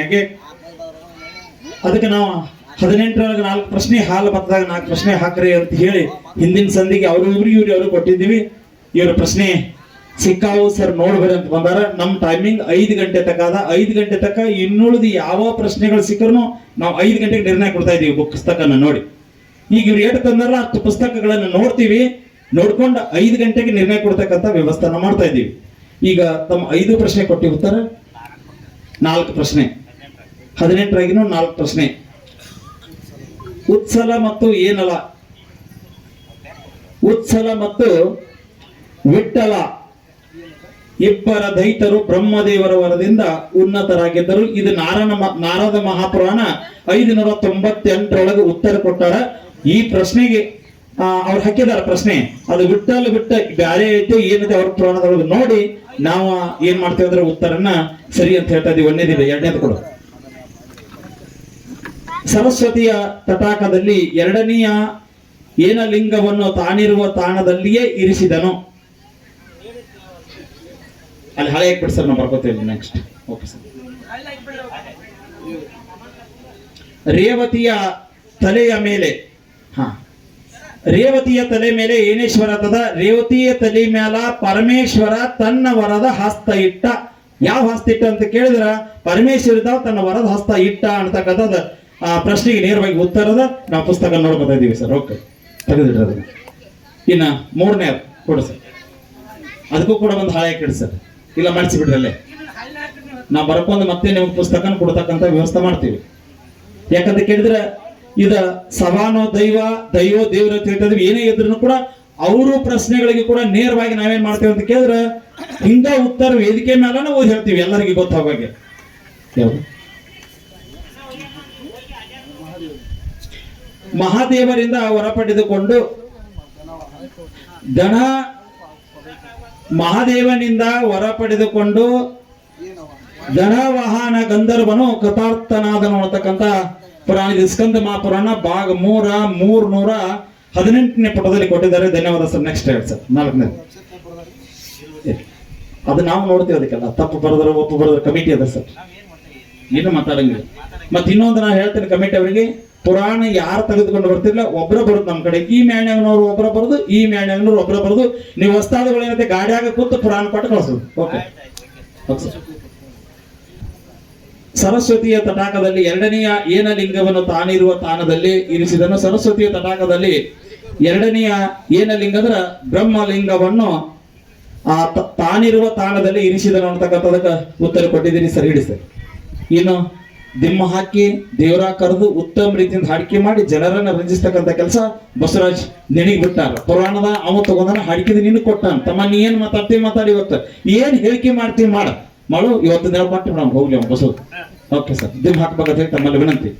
ಹಾಗೆ ಅದಕ್ಕೆ ನಾವು ಹದಿನೆಂಟರೊಳಗೆ ನಾಲ್ಕು ಪ್ರಶ್ನೆ ಹಾಲು ಬತ್ತದಾಗ ನಾಲ್ಕು ಪ್ರಶ್ನೆ ಹಾಕ್ರಿ ಅಂತ ಹೇಳಿ ಹಿಂದಿನ ಸಂದಿಗೆ ಅವರು ಇವ್ರಿಗೆ ಇವ್ರು ಅವರು ಕೊಟ್ಟಿದ್ದೀವಿ. ಇವ್ರ ಪ್ರಶ್ನೆ ಸಿಕ್ಕಾವು ಸರ್ ನೋಡ್ಬೇಡಿ ಅಂತ ಬಂದಾರ. ನಮ್ಮ ಟೈಮಿಂಗ್ ಐದು ಗಂಟೆ ತಕ ಅದ. ಐದು ಗಂಟೆ ತಕ ಇನ್ನುಳಿದ ಯಾವ ಪ್ರಶ್ನೆಗಳು ಸಿಕ್ಕರೂ ನಾವು ಐದು ಗಂಟೆಗೆ ನಿರ್ಣಯ ಕೊಡ್ತಾ ಬುಕ್ ಪುಸ್ತಕನ ನೋಡಿ. ಈಗ ಇವ್ರು ಏಟ್ ತಂದಾರ ಹತ್ತು ಪುಸ್ತಕಗಳನ್ನು ನೋಡ್ತೀವಿ. ನೋಡ್ಕೊಂಡು ಐದು ಗಂಟೆಗೆ ನಿರ್ಣಯ ಕೊಡ್ತಕ್ಕಂಥ ವ್ಯವಸ್ಥೆನ ಮಾಡ್ತಾ ಇದ್ದೀವಿ. ಈಗ ತಮ್ಮ ಐದು ಪ್ರಶ್ನೆ ಕೊಟ್ಟಿ ಉತ್ತರ ನಾಲ್ಕು ಪ್ರಶ್ನೆ. ಹದಿನೆಂಟರಾಗಿನೂ ನಾಲ್ಕು ಪ್ರಶ್ನೆ. ಉತ್ಸಲ ಮತ್ತು ಏನಲ? ಉತ್ಸಲ ಮತ್ತು ವಿಟ್ಟಲ ಇಬ್ಬರ ದೈತರು ಬ್ರಹ್ಮದೇವರ ವರದಿಂದ ಉನ್ನತರಾಗಿದ್ದರು. ಇದು ನಾರನ ಮ- ನಾರದ ಮಹಾಪುರಾಣ ಐದುನೂರ ತೊಂಬತ್ತೆಂಟರೊಳಗೆ ಉತ್ತರ ಕೊಟ್ಟಾರ. ಈ ಪ್ರಶ್ನೆಗೆ ಅವ್ರು ಹಾಕಿದಾರ ಪ್ರಶ್ನೆ. ಅದು ವಿಠಲ್ ಬಿಟ್ಟ ಬ್ಯಾರೆ ಐತೆ ಏನಿದೆ ಅವ್ರ ಪುರಾಣದೊಳಗೆ ನೋಡಿ. ನಾವು ಏನ್ ಮಾಡ್ತೇವೆ ಅಂದ್ರೆ ಉತ್ತರನ ಸರಿ ಅಂತ ಹೇಳ್ತಾ ಇದೀವಿ. ಒಂದೇದಿದೆ ಎರಡನೇದು ಕೊಡು. ಸರಸ್ವತಿಯ ತಟಾಕದಲ್ಲಿ ಎರಡನೆಯ ಏನ ಲಿಂಗವನ್ನು ತಾನಿರುವ ತಾಣದಲ್ಲಿಯೇ ಇರಿಸಿದನು. ಅಲ್ಲಿ ಹಳೆ ಬಿಡಿ ಸರ್ ನಾವು ಬರ್ಕೋತೇವೆ ನೆಕ್ಸ್ಟ್ ಓಕೆ ಸರ್ ರೇವತಿಯ ತಲೆಯ ಮೇಲೆ, ಹಾ. ರೇವತಿಯ ತಲೆ ಮೇಲೆ ಏನೇಶ್ವರ ತದ, ರೇವತಿಯ ತಲೆ ಮ್ಯಾಲ ಪರಮೇಶ್ವರ ತನ್ನ ವರದ ಹಸ್ತ ಇಟ್ಟ. ಯಾವ ಹಸ್ತ ಇಟ್ಟ ಅಂತ ಕೇಳಿದ್ರ? ಪರಮೇಶ್ವರ ತನ್ನ ವರದ ಹಸ್ತ ಇಟ್ಟ ಅಂತಕ್ಕಂಥದ್ದು. ಆ ಪ್ರಶ್ನೆಗೆ ನೇರವಾಗಿ ಉತ್ತರದ ನಾವು ಪುಸ್ತಕ ನೋಡ್ಕೊತಾ ಇದ್ದೀವಿ ಸರ್. ಓಕೆ ತೆಗೆದಿಡ್ರಿ ಇನ್ನ ಮೂರನೇ ಕೊಡು ಸರ್. ಅದಕ್ಕೂ ಕೂಡ ಒಂದು ಹಾಳೆ ಹಾಕಿಡಿ ಸರ್. ಇಲ್ಲ ಮಾಡಿಸಿ ಬಿಡ್ರಿ ಅಲ್ಲೇ. ನಾವು ಬರ್ಕೊಂಡು ಮತ್ತೆ ನಿಮ್ಗೆ ಪುಸ್ತಕನ ಕೊಡ್ತಕ್ಕಂಥ ವ್ಯವಸ್ಥೆ ಮಾಡ್ತೀವಿ. ಯಾಕಂತ ಕೇಳಿದ್ರೆ, ಇದ ಸವಾನೋ ದೈವ, ದೈವೋ ದೇವ್ರ ಹೇಳ್ತಿದ್ವಿ ಏನೇ ಇದ್ರು ಕೂಡ ಅವರು ಪ್ರಶ್ನೆಗಳಿಗೆ ಕೂಡ ನೇರವಾಗಿ ನಾವೇನ್ ಮಾಡ್ತೇವೆ ಅಂತ ಕೇಳಿದ್ರೆ ಹಿಂದ ಉತ್ತರ ವೇದಿಕೆ ಮೇಲೆ ಓದಿ ಹೇಳ್ತೀವಿ ಎಲ್ಲರಿಗೂ ಗೊತ್ತಾಗೋಗೆ ಯಾವ್ದು? ಮಹಾದೇವರಿಂದ ವರ ಪಡೆದುಕೊಂಡು ದನ ಮಹಾದೇವನಿಂದ ವರ ಪಡೆದುಕೊಂಡು ದನವಾಹನ ಗಂಧರ್ವನು ಕೃತಾರ್ಥನಾದನು ಅನ್ನತಕ್ಕಂತ ಪುರಾಣ ಸ್ಕಂದ ಮಹಾಪುರಾಣ ಭಾಗ ಮೂರ ಮೂರ್ ನೂರ ಹದಿನೆಂಟನೇ ಪುಟದಲ್ಲಿ ಕೊಟ್ಟಿದ್ದಾರೆ. ಧನ್ಯವಾದ ಸರ್. ನೆಕ್ಸ್ಟ್ ಹೇಳಿ ಸರ್. ನಾಲ್ಕನೇ. ಅದು ನಾವು ನೋಡ್ತೀವಿ ಅದಕ್ಕೆಲ್ಲ. ತಪ್ಪು ಬರೆದ್ರೆ ಒಪ್ಪು ಬರೆದ್ರೆ ಕಮಿಟಿ ಅದ ಸರ್. ಏನು ಮಾತಾಡಂಗಿಲ್ಲ. ಮತ್ತೆ ಇನ್ನೊಂದು ನಾನು ಹೇಳ್ತೇನೆ ಕಮಿಟಿ ಅವರಿಗೆ. ಪುರಾಣ ಯಾರು ತೆಗೆದುಕೊಂಡು ಬರ್ತಿಲ್ಲ ಒಬ್ರ ಬರುದು ನಮ್ಮ ಕಡೆ. ಈ ಮ್ಯಾಣ್ಯವ್ನವ್ರು ಒಬ್ಬರ ಬರುದು, ಈ ಮ್ಯಾಣ್ಯವ್ನವ್ರು ಒಬ್ರ ಬರುದು. ನೀವು ಹೊಸ್ತಾದಗಳು ಏನಂತೆ ಗಾಡಿಯಾಗ ಕೂತು ಪುರಾಣ ಕೊಟ್ಟು ಕಳಿಸೋದು ಓಕೆ ಸರಸ್ವತಿಯ ತಟಾಕದಲ್ಲಿ ಎರಡನೆಯ ಏನ ಲಿಂಗವನ್ನು ತಾನಿರುವ ತಾಣದಲ್ಲಿ ಇರಿಸಿದನು. ಸರಸ್ವತಿಯ ತಟಾಕದಲ್ಲಿ ಎರಡನೆಯ ಏನ ಲಿಂಗ ಅಂದ್ರ ಬ್ರಹ್ಮಲಿಂಗವನ್ನು ಆ ತಾನಿರುವ ತಾಣದಲ್ಲಿ ಇರಿಸಿದನು ಅಂತಕ್ಕಂಥದಕ್ಕೆ ಉತ್ತರ ಕೊಟ್ಟಿದ್ದೀನಿ. ಸರಿ ಸರ್. ಇನ್ನು ದಿಮ್ಮ ಹಾಕಿ ದೇವರ ಕರೆದು ಉತ್ತಮ ರೀತಿಯಿಂದ ಹಾಡಿಕೆ ಮಾಡಿ ಜನರನ್ನ ರಂಜಿಸ್ತಕ್ಕಂಥ ಕೆಲಸ ಬಸವರಾಜ್ ನೆನಗಿ ಬಿಟ್ಟಾರ. ಪುರಾಣದ ಅವ ತಗೊಂಡನ ಹಾಡಿಕೆದ ನಿನ್ನ ಕೊಟ್ಟಾನ. ತಮ್ಮ ನೀ ಏನ್ ಮಾತಾಡ್ತೀವಿ ಮಾತಾಡಿ ಇವತ್ತು. ಏನ್ ಹೇಳಿಕೆ ಮಾಡ್ತೀವಿ ಮಾಡ. ಮಾಡು ಇವತ್ತು ದಿನ ಮಾಡ್ತೀವಿ ನಾವು ಹೋಗ್ಲಿ ಬಸವ. ಓಕೆ ಸರ್ ದಿಮ್ ಹಾಕ್ಬೇಕಂತ ಹೇಳಿ ತಮ್ಮಲ್ಲಿ ವಿನಂತಿ.